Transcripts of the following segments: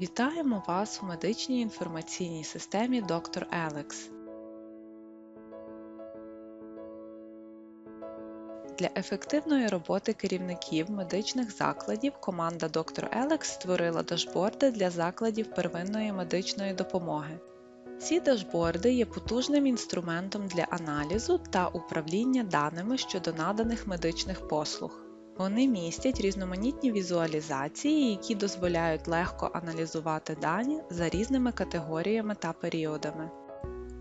Вітаємо вас у медичній інформаційній системі Dr. Alex. Для ефективної роботи керівників медичних закладів команда Dr. Alex створила дашборди для закладів первинної медичної допомоги. Ці дашборди є потужним інструментом для аналізу та управління даними щодо наданих медичних послуг. Вони містять різноманітні візуалізації, які дозволяють легко аналізувати дані за різними категоріями та періодами.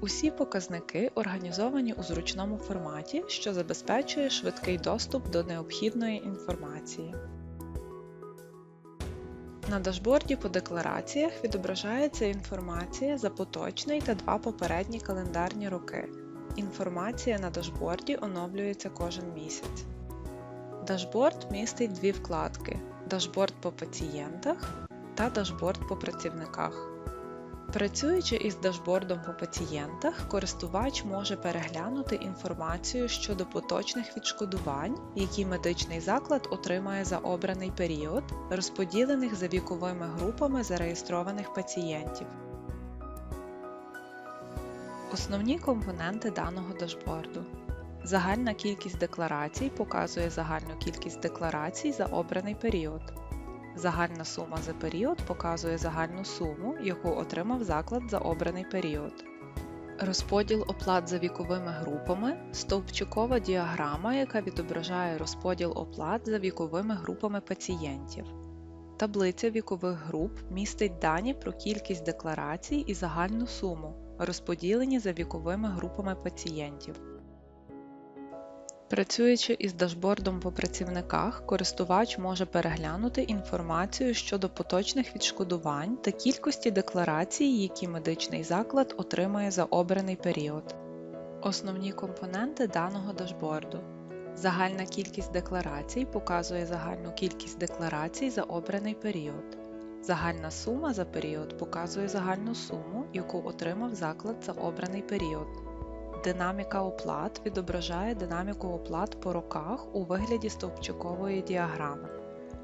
Усі показники організовані у зручному форматі, що забезпечує швидкий доступ до необхідної інформації. На дашборді по деклараціях відображається інформація за поточний та два попередні календарні роки. Інформація на дашборді оновлюється кожен місяць. Дашборд містить дві вкладки: Дашборд по пацієнтах та Дашборд по працівниках. Працюючи із дашбордом по пацієнтах, користувач може переглянути інформацію щодо поточних відшкодувань, які медичний заклад отримає за обраний період, розподілених за віковими групами зареєстрованих пацієнтів. Основні компоненти даного дашборду. Загальна кількість декларацій показує загальну кількість декларацій за обраний період. Загальна сума за період показує загальну суму, яку отримав заклад за обраний період. Розподіл оплат за віковими групами стовпчикова діаграма, яка відображає розподіл оплат за віковими групами пацієнтів. Таблиця вікових груп містить дані про кількість декларацій і загальну суму, розподілені за віковими групами пацієнтів. Працюючи із дашбордом по працівниках, користувач може переглянути інформацію щодо поточних відшкодувань та кількості декларацій, які медичний заклад отримує за обраний період. Основні компоненти даного дашборду. Загальна кількість декларацій показує загальну кількість декларацій за обраний період. Загальна сума за період показує загальну суму, яку отримав заклад за обраний період. Динаміка оплат відображає динаміку оплат по роках у вигляді стовпчикової діаграми.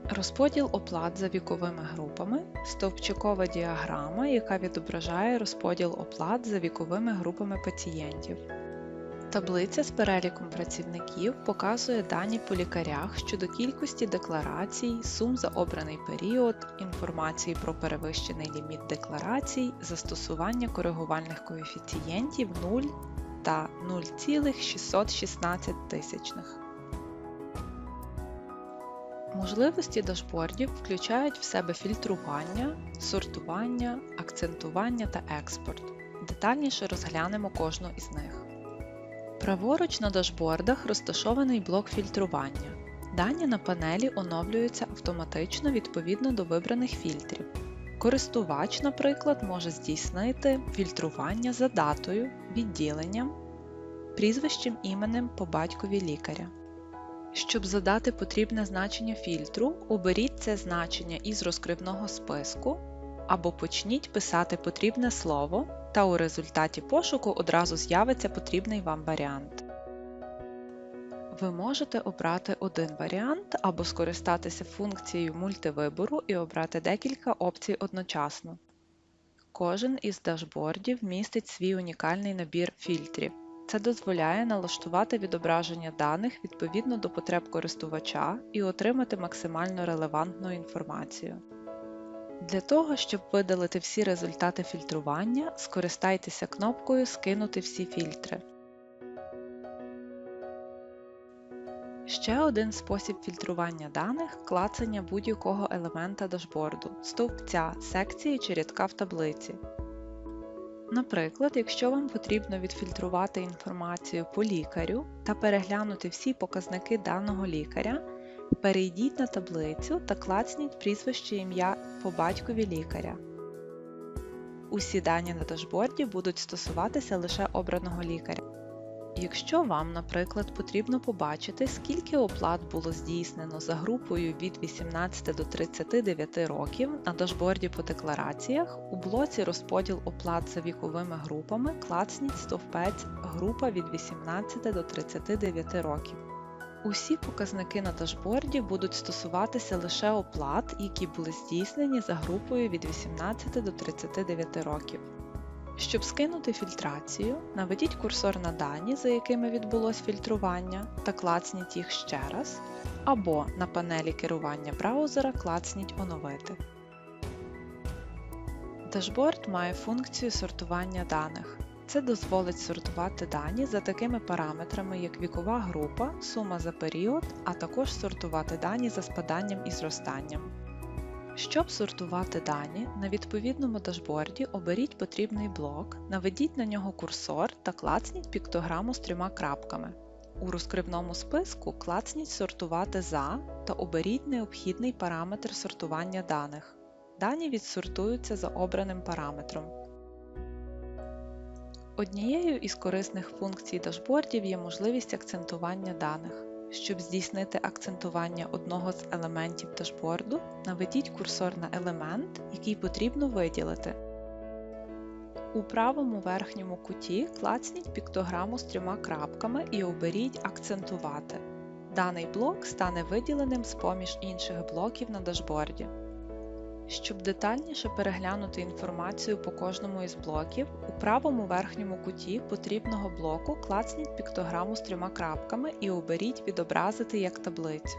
Розподіл оплат за віковими групами стовпчикова діаграма, яка відображає розподіл оплат за віковими групами пацієнтів. Таблиця з переліком працівників показує дані по лікарях щодо кількості декларацій, сум за обраний період, інформації про перевищений ліміт декларацій, застосування коригувальних коефіцієнтів 0 та 0,616. тисячних. Можливості дашбордів включають в себе фільтрування, сортування, акцентування та експорт. Детальніше розглянемо кожну із них. Праворуч на дашбордах розташований блок фільтрування. Дані на панелі оновлюються автоматично відповідно до вибраних фільтрів. Користувач, наприклад, може здійснити фільтрування за датою, відділенням, прізвищем іменем по батькові лікаря. Щоб задати потрібне значення фільтру, оберіть це значення із розкривного списку або почніть писати потрібне слово, та у результаті пошуку одразу з'явиться потрібний вам варіант. Ви можете обрати один варіант або скористатися функцією мультивибору і обрати декілька опцій одночасно. Кожен із дашбордів містить свій унікальний набір фільтрів. Це дозволяє налаштувати відображення даних відповідно до потреб користувача і отримати максимально релевантну інформацію. Для того, щоб видалити всі результати фільтрування, скористайтеся кнопкою Скинути всі фільтри. Ще один спосіб фільтрування даних клацання будь-якого елемента дашборду, стовпця, секції чи рядка в таблиці. Наприклад, якщо вам потрібно відфільтрувати інформацію по лікарю та переглянути всі показники даного лікаря, перейдіть на таблицю та клацніть прізвище ім'я по батькові лікаря. Усі дані на дашборді будуть стосуватися лише обраного лікаря. Якщо вам, наприклад, потрібно побачити, скільки оплат було здійснено за групою від 18 до 39 років на дашборді по деклараціях, у блоці розподіл оплат за віковими групами клацніть стовпець Група від 18 до 39 років. Усі показники на дашборді будуть стосуватися лише оплат, які були здійснені за групою від 18 до 39 років. Щоб скинути фільтрацію, наведіть курсор на дані, за якими відбулось фільтрування, та клацніть їх ще раз, або на панелі керування браузера клацніть Оновити. Дашборд має функцію сортування даних. Це дозволить сортувати дані за такими параметрами, як вікова група, сума за період, а також сортувати дані за спаданням і зростанням. Щоб сортувати дані, на відповідному дашборді оберіть потрібний блок, наведіть на нього курсор та клацніть піктограму з трьома крапками. У розкривному списку клацніть Сортувати за та оберіть необхідний параметр сортування даних. Дані відсортуються за обраним параметром. Однією із корисних функцій дашбордів є можливість акцентування даних. Щоб здійснити акцентування одного з елементів дашборду, наведіть курсор на елемент, який потрібно виділити. У правому верхньому куті клацніть піктограму з трьома крапками і оберіть Акцентувати. Даний блок стане виділеним з поміж інших блоків на дашборді. Щоб детальніше переглянути інформацію по кожному із блоків, у правому верхньому куті потрібного блоку клацніть піктограму з трьома крапками і оберіть Відобразити як таблицю.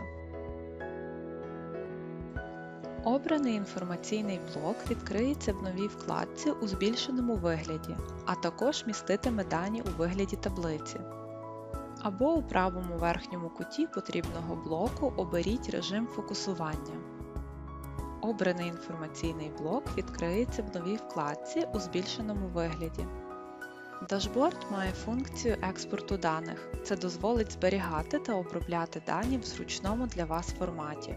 Обраний інформаційний блок відкриється в новій вкладці у збільшеному вигляді, а також міститиме дані у вигляді таблиці. Або у правому верхньому куті потрібного блоку оберіть режим фокусування. Обраний інформаційний блок відкриється в новій вкладці у збільшеному вигляді. Дашборд має функцію експорту даних. Це дозволить зберігати та обробляти дані в зручному для вас форматі.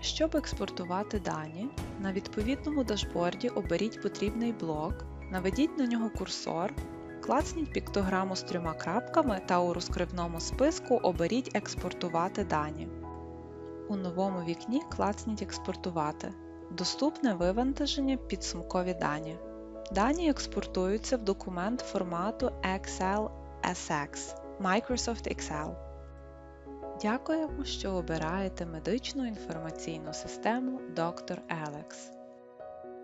Щоб експортувати дані, на відповідному дашборді оберіть потрібний блок, наведіть на нього курсор, клацніть піктограму з трьома крапками та у розкривному списку оберіть Експортувати дані. У новому вікні клацніть Експортувати. Доступне вивантаження підсумкові дані. Дані експортуються в документ формату Excel SX Microsoft Excel. Дякуємо, що обираєте медичну інформаційну систему Dr. Alex.